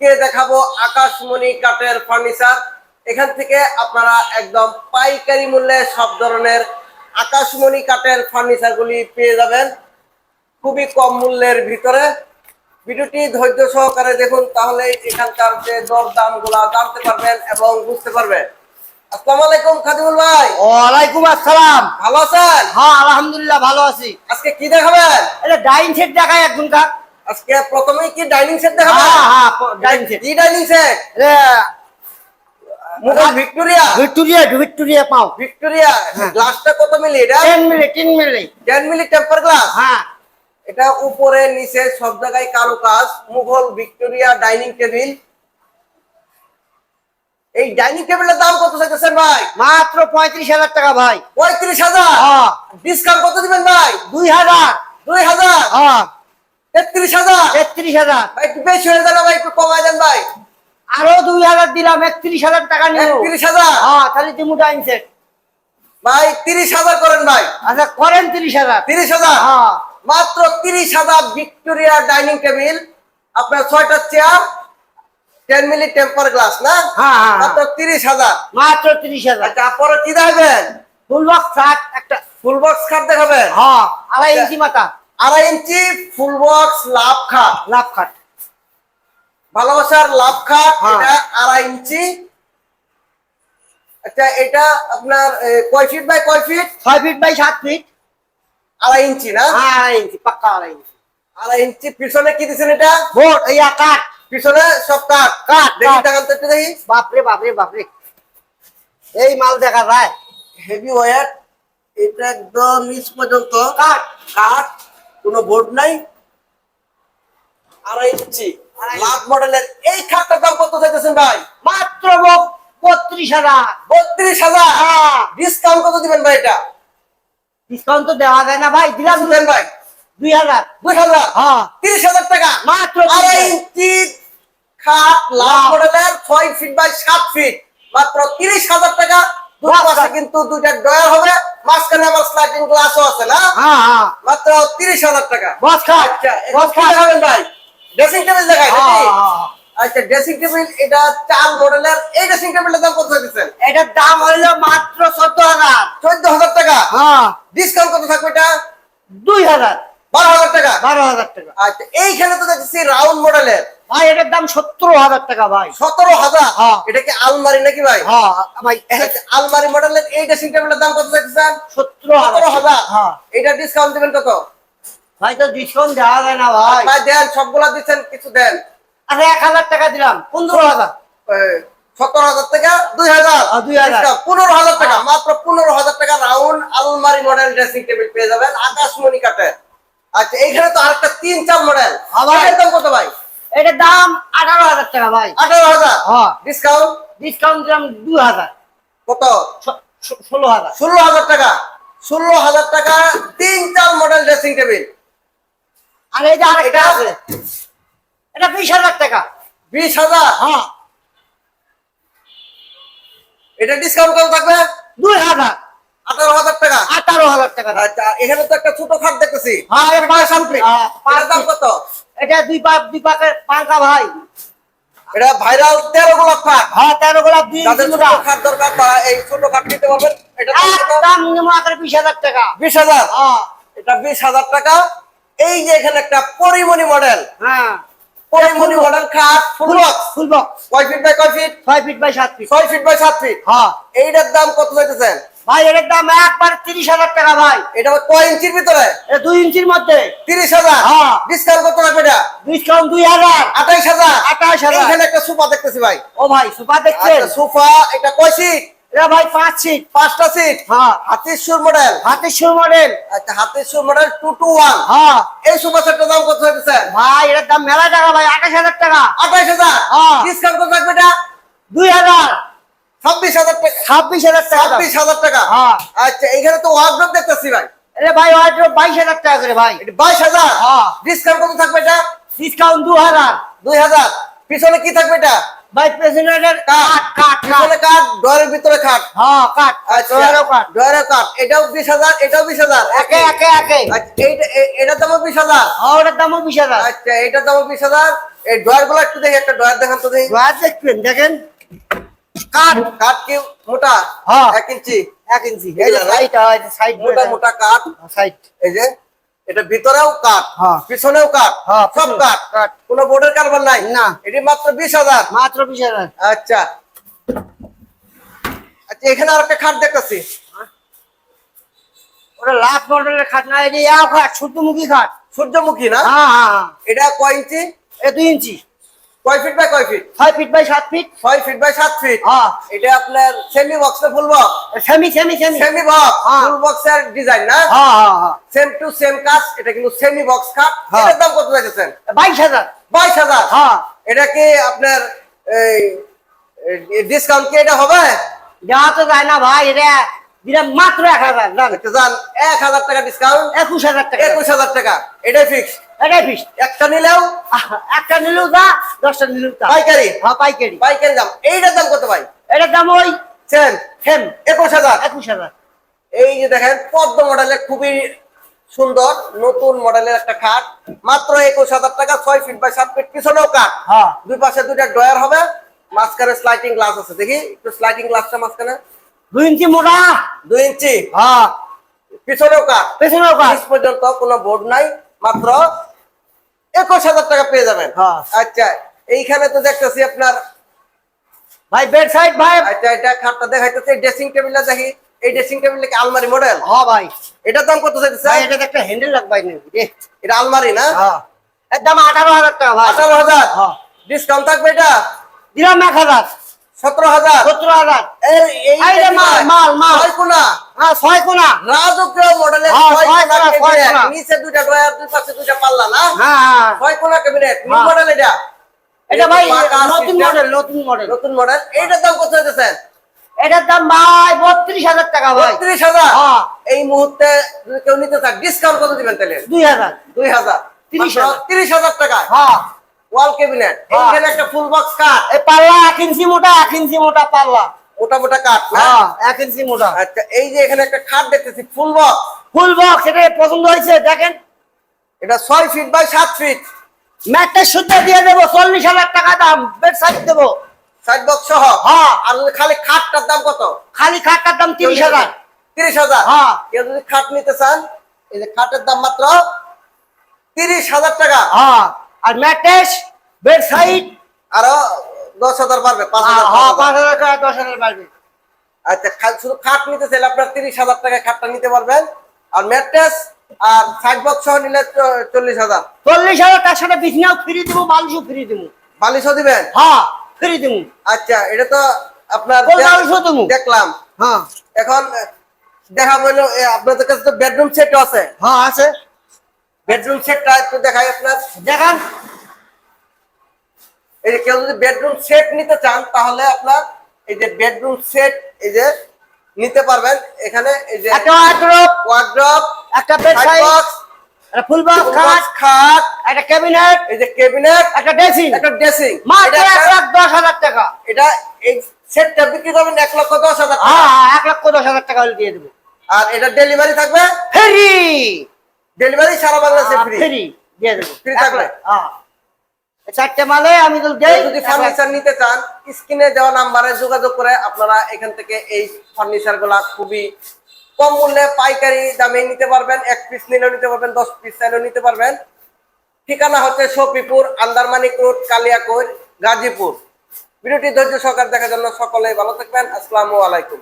আজকে দেখাবো আকাশমণি কাঠের ফার্নিচার। এখান থেকে আপনারা একদম পাইকারি মূল্যে সব ধরনের আকাশমণি কাঠের ফার্নিচার গুলি পেয়ে যাবেন। খুবই কম মূল্যের ভিতরে। ভিডিওটি ধৈর্য সহকারে দেখুন তাহলে এখানকার যে দর দামগুলা জানতে পারবেন এবং বুঝতে পারবেন। আসসালামু আলাইকুম খাদিমুল ভাই। ওয়ালাইকুম আসসালাম। ভালো আছেন? হ্যাঁ আলহামদুলিল্লাহ ভালো আছি। আজকে কি দেখাবেন? এটা ডাইনিং সেট দেখায় একজন কাক আজকে প্রথমেই কি ডাইনিং সেট দেখাবেন হ্যাঁ হ্যাঁ ডাইনিং সেট কি dining set Mughal Victoria? Victoria Victoria পাও। ভিক্টোরিয়া? হ্যাঁ। গ্লাসটা কত মিলি এটা? Ten milli ten milli. 10 milli temper glass হ্যাঁ। এটা উপরে নিচে সব জায়গায় কারও কাজ মুঘল ভিক্টোরিয়া ডাইনিং টেবিল এই ডাইনিং টেবিলের দাম কত চাইতেছেন ভাই? মাত্র পঁয়ত্রিশ হাজার টাকা ভাই। পঁয়ত্রিশ হাজার? হ্যাঁ। ডিসকাউন্ট কত দিবেন ভাই? দুই হাজার। দুই হাজার? হ্যাঁ। তেত্রিশ হাজার। তেত্রিশ হাজার। ভাই একটু বেশি হয়ে যাবে ভাই একটু দেন ভাই। আরও দুই হাজার দিলাম একত্রিশ হাজার টাকা নিল একত্রিশ হাজার। হ্যাঁ তাহলে ভাই তিরিশ হাজার করেন ভাই। আচ্ছা করেন তিরিশ হাজার। তিরিশ হাজার? হ্যাঁ। মাত্র তিরিশ হাজার ভিক্টোরিয়া ডাইনিং টেবিল আপনার ছয়টা chair ten milli temper glass না? হ্যাঁ, হ্যাঁ, মাত্র তিরিশ হাজার। মাত্র তিরিশ হাজার। তারপরে কি দেখাবেন? ফুল বক্স শার্ট একটা ফুল বক্স খাট দেখাবেন? হ্যাঁ আড়াই ইঞ্চি মাথা। আড়াই ইঞ্চি ফুল বক্স লাভ খাট। লাভ খাট। ভালোবাসার লাভ খাট হ্যাঁ। এটা আড়াই ইঞ্চি। আচ্ছা এটা আপনার কয় ফিট বাই কয় ফিট ছয় ফিট বাই সাত ফিট আড়াই ইঞ্চি না? হ্যাঁ আড়াই ইঞ্চি পাক্কা আড়াই ইঞ্চি। আড়াই ইঞ্চি পিছনে কি দিচ্ছেন এটা? বোর্ড ইয়া কাঠ। পিছনে সব কাঠ। কাঠ, দেখি। দেখান তো একটু দেখি। বাপরে বাপরে বাপরে। এই মাল দেখা যায় হেভি ওয়ার এটা একদম নিচ পর্যন্ত। কাঠ। কাঠ। কোনো বোর্ড নাই? আড়াই ইঞ্চি। লাভ মডেলের এই খাটটার দাম কত চাইতেছেন ভাই? মাত্র বত্রিশ হাজার। বত্রিশ হাজার? হ্যাঁ। ডিসকাউন্ট কত দিবেন ভাই এটা? ডিসকাউন্ট তো দেওয়া যায় না ভাই দিলাম। দেন ভাই? দুই হাজার। দুই হাজার? হ্যাঁ। তিরিশ হাজার টাকা? মাত্র আড়াই 30,000 ইঞ্চি খাট লাভ। মডেলের ছয় ফিট বাই সাত ফিট। মাত্র তিরিশ হাজার টাকা দুই বাহ, কিন্তু দুইটা ডয়ার হবে মাঝখানে আমার স্লাইডিং গ্লাসও আছে না? হ্যাঁ হ্যাঁ। মাত্র তিরিশ হাজার টাকা। বস বস ভাই? ড্রেসিং টেবিল দেখাই হ্যাঁ, নাকি? হ্যাঁ। আচ্ছা ড্রেসিং টেবিল এটা মডেলের এই ড্রেসিং টেবিলের দাম কত দিচ্ছেন এটার দাম হইল মাত্র চোদ্দ হাজার। চোদ্দ হাজার টাকা? হ্যাঁ। ডিসকাউন্ট কত থাকবে এটা? দুই হাজার। বারো হাজার টাকা? বারো হাজার টাকা। আচ্ছা এইখানে তো দেখছি রাউন্ড মডেলের ভাই এটার দাম সতেরো হাজার টাকা ভাই। সতেরো হাজার? হ্যাঁ। এটা কি আলমারি নাকি ভাই? হ্যাঁ ভাই আলমারি মডেলের এই ড্রেসিং টেবিলের দাম কত দেখছেন সতেরো সতেরো হাজার? হ্যাঁ। এটা ডিসকাউন্ট দিবেন কত? ভাই তো ডিসকাউন্ট দেওয়া যায় না ভাই। ভাই দেন সবগুলা দিচ্ছেন কিছু দেন। আচ্ছা এক হাজার টাকা দিলাম পনেরো হাজার। সতেরো হাজার টাকা দুই হাজার। 2000 Discount, পনেরো হাজার টাকা। মাত্র পনেরো হাজার টাকা রাউন্ড আলমারি মডেল ড্রেসিং টেবিল পেয়ে যাবেন আকাশমণি কাঠের আচ্ছা এইখানে তো আরেকটা তিন চার মডেল। ভাই। দাম কত ভাই? এটার দাম আঠারো হাজার টাকা ভাই। আঠারো হাজার? হ্যাঁ। ডিসকাউন্ট ডিসকাউন্ট দিলাম দু হাজার। কত? ষোলো হাজার। ষোলো হাজার টাকা। ষোলো হাজার টাকা তিন চার মডেল ড্রেসিং টেবিল আর এই যে আরেকটা এটা আছে? এটা বিশ হাজার টাকা। বিশ হাজার? হ্যাঁ। এটা ডিসকাউন্ট কত থাকবে? দুই হাজার। আঠারো হাজার টাকা। আঠারো হাজার টাকা। আচ্ছা এখানে তো একটা ছোট খাট দেখতেছি। হ্যাঁ পাঁচ দাম কত? এটা দুই পাক দুই পাকের পাঁচটা ভাই। এটা ভাইরাল তেরো গোলাপ খাট হ্যাঁ তেরো গোলাপ দুই। খাট দরকার তারা এই ছোট খাট নিতে পারবেন। এটা একদম নিম্ন আকারে বিশ হাজার টাকা। বিশ হাজার? হ্যাঁ। এটা বিশ হাজার টাকা। এই যে এখানে একটা পরিমণি মডেল। হ্যাঁ। পরিমণি মডেল খাট ফুল বক্স ফুল বক্স কয় ফিট বাই কয় ফিট ছয় ফিট বাই সাত ফিট ছয় ফিট বাই সাত ফিট হ্যাঁ। এইটার দাম কত চাইতেছেন ভাই এটার দাম একবার তিরিশ হাজার টাকা ভাই। এটা কয় ইঞ্চির ভিতরে? দুই ইঞ্চির মধ্যে। তিরিশ হাজার? হ্যাঁ। ডিসকাউন্ট কত রাখবে এটা? ডিসকাউন্ট দুই হাজার। আঠাইশ হাজার? আঠাইশ হাজার। এখানে একটা সোফা দেখতেছি ভাই। ও ভাই সুপার দেখছেন? আচ্ছা সোফা এটা কয় সিট এটা ভাই পাঁচ সিট পাঁচটা সিট হ্যাঁ। হাতির মডেল হাতের মডেল আচ্ছা মডেল টু টু ওয়ান হ্যাঁ। এই সোফা সেটটার দাম কত হইতেছে? ভাই এটার দাম মেলা টাকা ভাই আঠাশ হাজার টাকা। আঠাইশ হাজার? হ্যাঁ। ডিসকাউন্ট কত রাখবে এটা? দুই হাজার। ছাব্বিশ হাজার টাকা। ছাব্বিশ হাজার টাকা। ছাব্বিশ হাজার টাকা। হ্যাঁ। আচ্ছা এখানে তো ওয়ার্ড্রপ দেখতেছি ভাই। ভাই বাইশ হাজার টাকা করে ভাই। বাইশ হাজার? হ্যাঁ। ডিসকাউন্ট কত থাকবে এটা? ডিসকাউন্ট দু হাজার দুই হাজার পিছনে কি থাকবে এটা? ভাই প্রেসিডেন্টের পিছনে ডয়ের ভিতরে হ্যাঁ ডয়ারও এটাও এটাও একে একে একে। আচ্ছা এইটা এটার দামও বিশ হাজার? হ্যাঁ ওটার দামও আচ্ছা এটার দামও এই একটু দেখি একটা ডয়ার দেখান তো দেখি। ডয়ার দেখবেন দেখেন। কাঠ কাঠ কি মোটা? হ্যাঁ। এক ইঞ্চি এক ইঞ্চি। এই যে সাইড হয় সাইড মোটা মোটা কাঠ। সাইড এই যে এটা ভিতরেও কাঠ হ্যাঁ। পিছনেও কাঠ হ্যাঁ, সব কাঠ। কোনো বোর্ডের কারবার নাই? না। এটি মাত্র বিশ হাজার। মাত্র বিশ হাজার। আচ্ছা। আচ্ছা এখানে আর একটা খাট দেখতেছি। ওটা লাখ মডেলের খাট না এটা এক খাট সূর্যমুখী খাট। সূর্যমুখী না? হ্যাঁ হ্যাঁ হ্যাঁ। এটা কয় ইঞ্চি? এ দুই ইঞ্চি। কয় ফিট বাই কয় ফিট ছয় ফিট বাই সাত ফিট ছয় ফিট বাই সাত ফিট হ্যাঁ। এটা আপনার সেমি বক্স না full box semi semi semi semi box হ্যাঁ। ফুল বক্সের ডিজাইন না? হ্যাঁ হ্যাঁ হ্যাঁ। সেম টু সেম কাজ এটা কিন্তু সেমি বক্স হ্যাঁ। এটার দাম কত রেখেছেন বাইশ হাজার। বাইশ হাজার? হ্যাঁ। এটা কি আপনার এই ডিসকাউন্ট কি এটা হবে? যাওয়া তো যায় না ভাই এটা মাত্র এক হাজার এক হাজার টাকা ডিসকাউন্ট একুশ হাজার টাকা। একুশ হাজার টাকা। এটাই ফিক্স এটাই একটা নিলেও? একটা নিলেও যা দশটা নিলেও তা। পাইকারি? হ্যাঁ পাইকারি। পাইকারি দাম। এইটার দাম কত ভাই? এটার দাম ওই সেম? সেম। একুশ হাজার? একুশ হাজার। এই যে দেখেন পদ্ম মডেলের খুবই সুন্দর নতুন মডেলের একটা খাট। মাত্র একুশ হাজার টাকা ছয় ফিট বাই সাত ফিট পিছনেও কাঠ। হ্যাঁ। দুই পাশে দুইটা ডয়ার হবে মাঝখানে স্লাইডিং গ্লাস আছে। দেখি একটু স্লাইডিং গ্লাসটা মাঝখানে। দুই ইঞ্চি মোটা? দুই ইঞ্চি? হ্যাঁ। পিছনেও কাঠ। পেছনেও আজ পর্যন্ত কোনো বোর্ড নাই মাত্র একুশ হাজার টাকা পেয়ে যাবেন। হ্যাঁ। আচ্ছা এইখানে তো দেখতেছি আপনার ভাই বেড সাইড ভাই। আচ্ছা এটা খাটটা দেখাইতেছে ড্রেসিং টেবিলটা দেখি এই ড্রেসিং টেবিল কি আলমারি মডেল হ্যাঁ ভাই। এটার দাম কত চাইতেছে ভাই এটাতে একটা হ্যান্ডেল লাগবে নাকি? এটা আলমারি না? হ্যাঁ। এর দাম আঠারো হাজার টাকা ভাই। আঠারো হাজার? হ্যাঁ। ডিসকাউন্ট থাকবে এটা? দিলাম এক হাজার। সতেরো হাজার? সতেরো এই- মাল, মাল, মাল। ছয় কোনা? হ্যাঁ ছয় কোনা। রাজকীয় মডেলের হ্যাঁ, ছয় ছয় কোনা কোনা, ছয় cabinet, কোনা। নিচে দুইটা ড্রয়ার দুই পাশে দুইটা পাল্লা না? হ্যাঁ হ্যাঁ। ছয় কোনা ক্যাবিনেট নিউ। মডেল এটা? এটা ভাই নতুন মডেল নতুন মডেল নতুন মডেল এইটার দাম কত হইতেছে এটার দাম ভাই বত্রিশ হাজার টাকা ভাই। বত্রিশ হাজার। এই মুহূর্তে যদি কেউ নিতে ডিসকাউন্ট কত দিবেন তাহলে? দুই হাজার। দুই হাজার। তিরিশ হাজার। টাকা হ্যাঁ। Wall cabinet. একটা ফুল বক্স পাল্লা এক ইঞ্চি মোটা এক ইঞ্চি মোটা পাল্লা। মোটা মোটা কাঠ হ্যাঁ এক ইঞ্চি মোটা। আচ্ছা এই যে এখানে একটা খাট দেখতেছি ফুল বক্স ফুল বক্স এটা পছন্দ হয়েছে দেখেন। এটা ছয় ফিট বাই সাত ফিট ম্যাটটা শুদ্ধ দিয়ে দেবো চল্লিশ হাজার টাকা দাম বেড সাইড দেবো। সাইড বক্স সহ? হ্যাঁ। আর খালি খাটটার দাম কত? খালি খাটটার দাম তিরিশ হাজার। তিরিশ হাজার? হ্যাঁ। কেউ যদি খাট নিতে চান এই যে খাটের দাম মাত্র তিরিশ হাজার টাকা। হ্যাঁ। আর ম্যাট্রেস বেড সাইড আরও দশ হাজার পারবে পাঁচ হাজার হ্যাঁ পাঁচ পাঁচ হাজার। হাজার টাকা দশ হাজার বাড়বে। আচ্ছা শুধু খাট নিতে চাইলে আপনার তিরিশ হাজার টাকা খাটটা নিতে পারবেন। আর ম্যাট্রেস আর সাইড বক্স সহ নিলে চল্লিশ হাজার। চল্লিশ হাজার তার সাথে বিছনাও ফ্রি দিব বালিশও ফ্রি দিব। বালিশও দিবেন? হ্যাঁ ফ্রি দিব। আচ্ছা এটা তো আপনার বালিশও দেবো? দেখলাম। হ্যাঁ। এখন দেখা বলল আপনাদের কাছে তো বেডরুম সেট আছে। হ্যাঁ আছে। বেডরুম সেটটা একটু দেখাই আপনার। দেখান। এই যে কেউ যদি বেডরুম সেট নিতে চান তাহলে আপনার এই যে বেডরুম সেট এই যে নিতে পারবেন। এখানে এই যে একটা ওয়ার্ড্রপ ওয়ার্ড্রপ একটা বেড সাইড একটা ফুল বক্স খাট খাট একটা ক্যাবিনেট এই যে ক্যাবিনেট একটা ড্রেসিং একটা ড্রেসিং মাত্র লাখ হাজার টাকা। এটা এই সেটটা বিক্রি করবেন এক লক্ষ দশ হাজার টাকা। হ্যাঁ হ্যাঁ, এক লক্ষ দশ হাজার টাকা হলে দিয়ে দেবো। আর এটা ডেলিভারি থাকবে? ফ্রি! ডেলিভারি সারা বাংলাদেশে ফ্রি ফ্রি দিয়ে দেবো। এক থাকবে? হ্যাঁ। চারটে মালে আমি তো দেই যদি ফার্নিচার নিতে চান স্ক্রিনে দেওয়া নাম্বারে যোগাযোগ করে আপনারা এখান থেকে এই ফার্নিচার খুবই কম মূল্যে পাইকারি দামে নিতে পারবেন। এক পিস নিলেও নিতে পারবেন দশ পিস চাইলেও নিতে পারবেন। ঠিকানা হচ্ছে শফিপুর আন্দারমানিক রোড কালিয়াকৈর গাজীপুর। ভিডিওটি ধৈর্য সহকার দেখার জন্য সকলেই ভালো থাকবেন। আসসালামু আলাইকুম।